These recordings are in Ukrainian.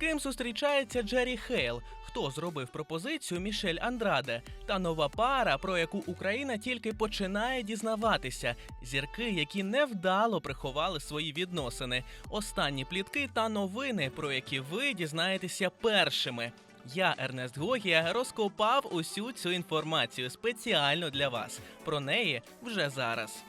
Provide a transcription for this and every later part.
ким зустрічається Джері Хейл? Хто зробив пропозицію Мішель Андраде? Та нова пара, про яку Україна тільки починає дізнаватися. Зірки, які невдало приховали свої відносини. Останні плітки та новини, про які ви дізнаєтеся першими. Я, Ернест Гогія, розкопав усю цю інформацію спеціально для вас. Про неї вже зараз.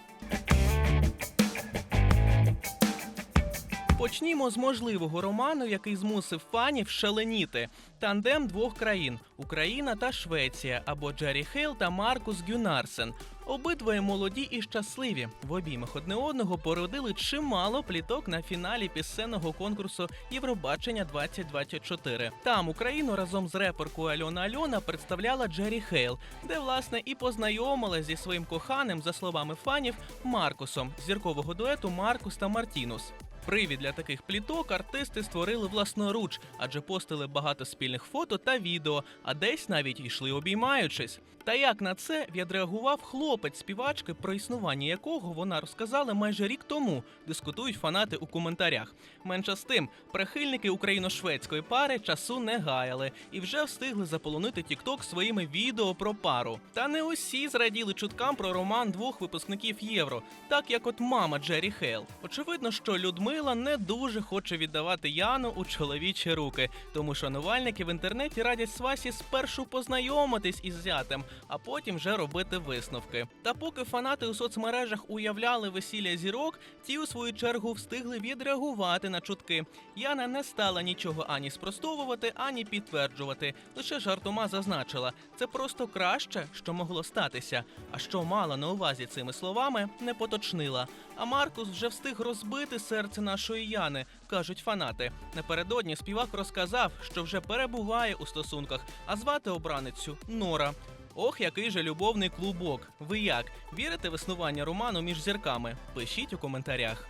Почнімо з можливого роману, який змусив фанів шаленіти. Тандем двох країн Україна та Швеція, або Джері Хейл та Маркус Гюнарсен. Обидвоє молоді і щасливі. В обіймах одне одного породили чимало пліток на фіналі пісенного конкурсу Євробачення 2024. Там Україну разом з реперкою Альона Альона представляла Джері Хейл, де власне і познайомилась зі своїм коханим, за словами фанів, Маркусом зіркового дуету Маркус та Мартінус. Привід для таких пліток артисти створили власноруч, адже постили багато спільних фото та відео, а десь навіть йшли обіймаючись. Та як на це відреагував хлопець співачки, про існування якого вона розказала майже рік тому, дискутують фанати у коментарях. Менше з тим, прихильники україно-шведської пари часу не гаяли і вже встигли заполонити TikTok своїми відео про пару. Та не усі зраділи чуткам про роман двох випускників євро, так як от мама Джері Хейл. Очевидно, що Людмила не дуже хоче віддавати Яну у чоловічі руки, тому шанувальники в інтернеті радять Свасі спершу познайомитись із зятем, а потім вже робити висновки. Та поки фанати у соцмережах уявляли весілля зірок, ті у свою чергу встигли відреагувати на чутки. Яна не стала нічого ані спростовувати, ані підтверджувати. Лише жартома зазначила, це просто краще, що могло статися. А що мала на увазі цими словами, не поточнила. А Маркус вже встиг розбити серце нашої Яни, кажуть фанати. Напередодні співак розказав, що вже перебуває у стосунках, а звати обраницю Нора. Ох, який же любовний клубок. Ви як? Вірите в існування роману між зірками? Пишіть у коментарях.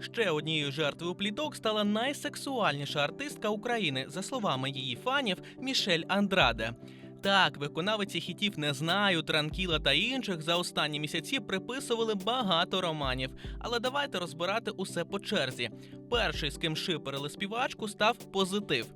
Ще однією жертвою пліток стала найсексуальніша артистка України, за словами її фанів, Мішель Андраде. Так, виконавиці хітів не знаю, Транкіла та інших за останні місяці приписували багато романів. Але давайте розбирати усе по черзі. Перший, з ким шиперили співачку, став позитив.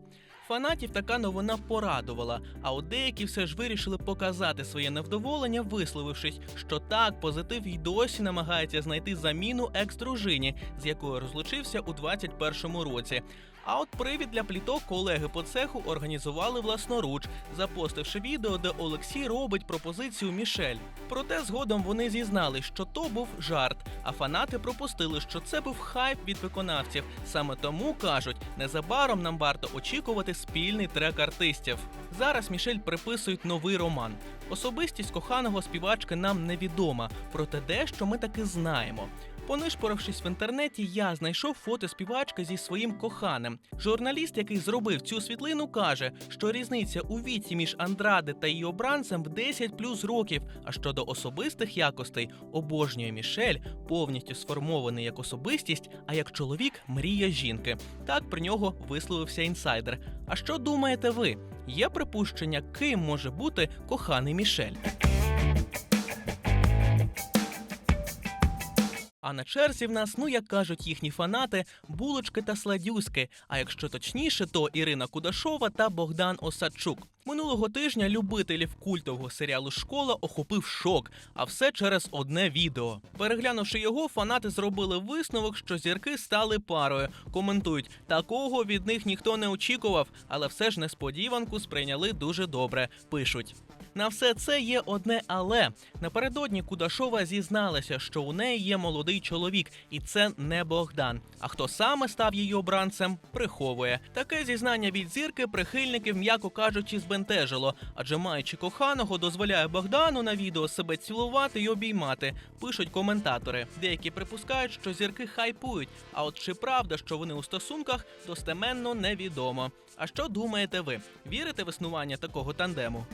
Фанатів така новина порадувала, а от деякі все ж вирішили показати своє невдоволення, висловившись, що так позитив й досі намагається знайти заміну екс-дружині, з якою розлучився у 21-му році. А от привід для пліток колеги по цеху організували власноруч, запостивши відео, де Олексій робить пропозицію Мішель. Проте згодом вони зізнали, що то був жарт, а фанати пропустили, що це був хайп від виконавців. Саме тому кажуть, незабаром нам варто очікувати спільний трек артистів. Зараз Мішель приписують новий роман. Особистість коханого співачки нам невідома, проте дещо ми таки знаємо. Понишпорившись в інтернеті, я знайшов фото співачки зі своїм коханим. Журналіст, який зробив цю світлину, каже, що різниця у віці між Андраде та її обранцем в 10 плюс років. А щодо особистих якостей, обожнює Мішель, повністю сформований як особистість, а як чоловік мрія жінки. Так про нього висловився інсайдер. А що думаєте ви? Є припущення, ким може бути коханий Мішель? А на черзі в нас, ну як кажуть їхні фанати, булочки та сладюски. А якщо точніше, то Ірина Кудашова та Богдан Осадчук. Минулого тижня любителів культового серіалу Школа охопив шок, а все через одне відео. Переглянувши його, фанати зробили висновок, що зірки стали парою. Коментують, такого від них ніхто не очікував, але все ж несподіванку сприйняли дуже добре. Пишуть. На все це є одне але напередодні Кудашова зізналася, що у неї є молодий чоловік, і це не Богдан. А хто саме став її обранцем, приховує таке зізнання від зірки прихильників, м'яко кажучи, збентежило, адже маючи коханого, дозволяє Богдану на відео себе цілувати й обіймати. Пишуть коментатори. Деякі припускають, що зірки хайпують. А от чи правда, що вони у стосунках, достеменно невідомо. А що думаєте ви? Вірите в існування такого тандему?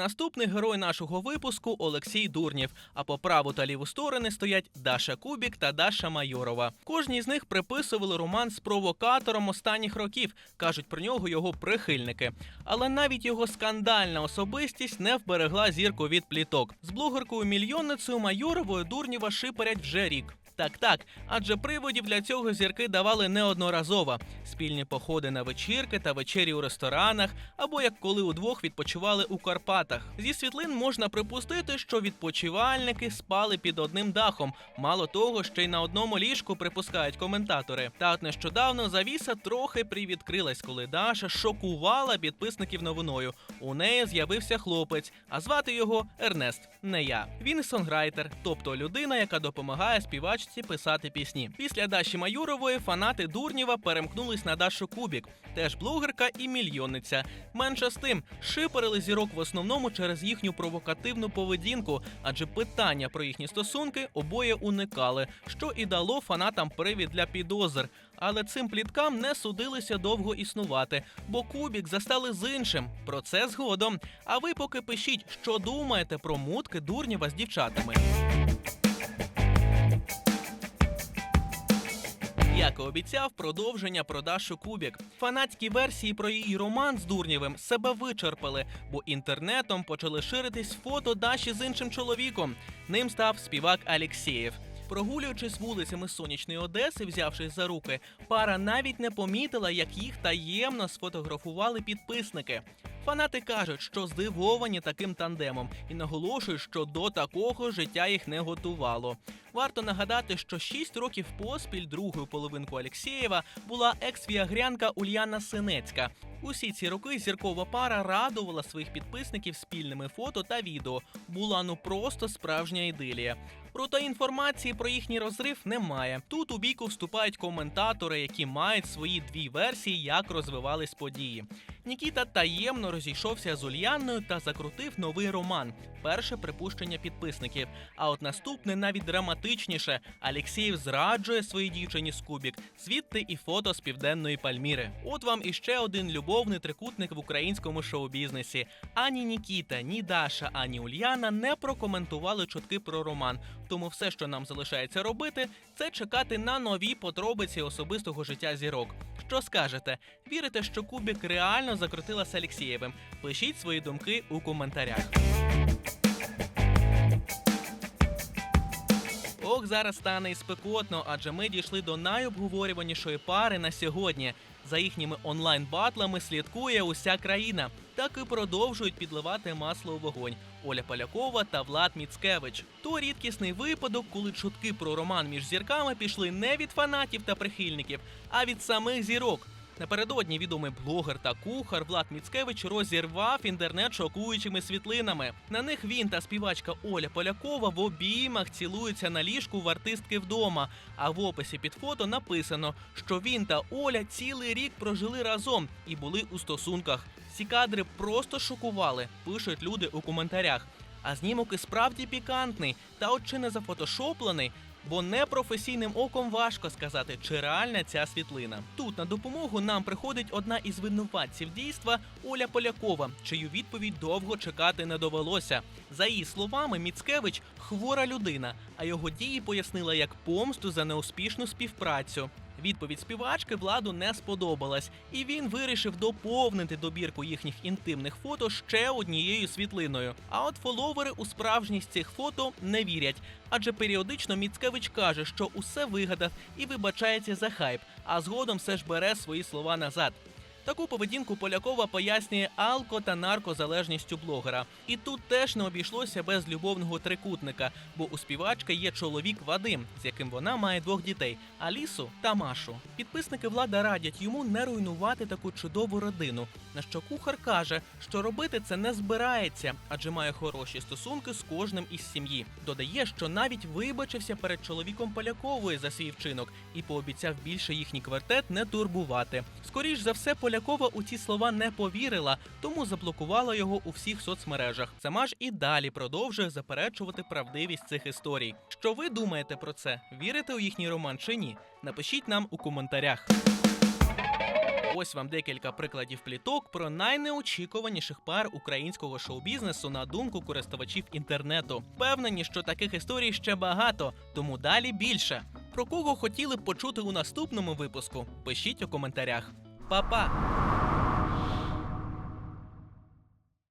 Наступний герой нашого випуску Олексій Дурнєв. А по праву та ліву сторони стоять Даша Кубік та Даша Майорова. Кожній з них приписували роман з провокатором останніх років. кажуть про нього його прихильники. Але навіть його скандальна особистість не вберегла зірку від пліток. З блогеркою мільйонницею Майоровою Дурнєва шиперять вже рік. Так, так, адже приводів для цього зірки давали неодноразово: спільні походи на вечірки та вечері у ресторанах, або як коли удвох відпочивали у Карпатах. Зі світлин можна припустити, що відпочивальники спали під одним дахом. Мало того, ще й на одному ліжку припускають коментатори. Та от нещодавно завіса трохи привідкрилась, коли Даша шокувала підписників новиною. У неї з'явився хлопець, а звати його Ернест. Не я. Він сонграйтер, тобто людина, яка допомагає співачці писати пісні. Після Даші Майорової фанати Дурнєва перемкнулись на Дашу Кубік, теж блогерка і мільйонниця. Менше з тим, шиперили зірок в основному через їхню провокативну поведінку, адже питання про їхні стосунки обоє уникали, що і дало фанатам привід для підозр. Але цим пліткам не судилося довго існувати, бо Кубік застали з іншим. Про це згодом. А ви поки пишіть, що думаєте про мутки Дурнєва з дівчатами. Як і обіцяв, продовження про Дашу Кубік. Фанатські версії про її роман з Дурнєвим себе вичерпали, бо інтернетом почали ширитись фото Даші з іншим чоловіком. Ним став співак Алєксєєв. Прогулюючись вулицями сонячної Одеси, взявшись за руки, пара навіть не помітила, як їх таємно сфотографували підписники. Фанати кажуть, що здивовані таким тандемом і наголошують, що до такого життя їх не готувало. Варто нагадати, що 6 років поспіль другою половинку Алєксєєва була екс-віагрянка Ульяна Синецька. Усі ці роки зіркова пара радувала своїх підписників спільними фото та відео. Була ну просто справжня ідилія. Проте інформації про їхній розрив немає. Тут у бійку вступають коментатори, які мають свої дві версії, як розвивались події. Нікіта таємно розійшовся з Ульяною та закрутив новий роман. Перше припущення підписників. А от наступне навіть драматичніше. Алєксєєв зраджує своїй дівчині Скубік. Звідти і фото з південної Пальміри. От вам іще один любовний трикутник в українському шоу-бізнесі. Ані Нікіта, ні Даша, ані Ульяна не прокоментували чутки про роман. Тому все, що нам залишається робити, це чекати на нові подробиці особистого життя зірок. Що скажете? Вірите, що Кубік реально закрутила з Алєксєєвим? Пишіть свої думки у коментарях. Ох, зараз стане і спекотно, адже ми дійшли до найобговорюванішої пари на сьогодні. За їхніми онлайн-батлами слідкує уся країна. Так і продовжують підливати масло у вогонь. Оля Полякова та Влад Міцкевич. То рідкісний випадок, коли чутки про роман між зірками пішли не від фанатів та прихильників, а від самих зірок. Напередодні відомий блогер та кухар Влад Міцкевич розірвав інтернет шокуючими світлинами. На них він та співачка Оля Полякова в обіймах цілуються на ліжку в артистки вдома. А в описі під фото написано, що він та Оля цілий рік прожили разом і були у стосунках. Ці кадри просто шокували, пишуть люди у коментарях. А знімок і справді пікантний, та от чи не зафотошоплений, бо непрофесійним оком важко сказати, чи реальна ця світлина. Тут на допомогу нам приходить одна із винуватців дійства Оля Полякова, чию відповідь довго чекати не довелося. За її словами, Міцкевич хвора людина, а його дії пояснила як помсту за неуспішну співпрацю. Відповідь співачки владу не сподобалась, і він вирішив доповнити добірку їхніх інтимних фото ще однією світлиною. А от фоловери у справжність цих фото не вірять, адже періодично Міцкевич каже, що усе вигадав і вибачається за хайп, а згодом все ж бере свої слова назад. Таку поведінку Полякова пояснює алко та наркозалежністю блогера. І тут теж не обійшлося без любовного трикутника, бо у співачки є чоловік Вадим, з яким вона має двох дітей Алісу та Машу. Підписники влада радять йому не руйнувати таку чудову родину. На що кухар каже, що робити це не збирається, адже має хороші стосунки з кожним із сім'ї. Додає, що навіть вибачився перед чоловіком Полякової за свій вчинок і пообіцяв більше їхній квартет не турбувати. Скоріш за все, Полякова у ці слова не повірила, тому заблокувала його у всіх соцмережах. Сама ж і далі продовжує заперечувати правдивість цих історій. Що ви думаєте про це? Вірите у їхній роман чи ні? Напишіть нам у коментарях. Ось вам декілька прикладів пліток про найнеочікуваніших пар українського шоу-бізнесу на думку користувачів інтернету. Впевнені, що таких історій ще багато, тому далі більше. Про кого хотіли б почути у наступному випуску? Пишіть у коментарях. 爸爸。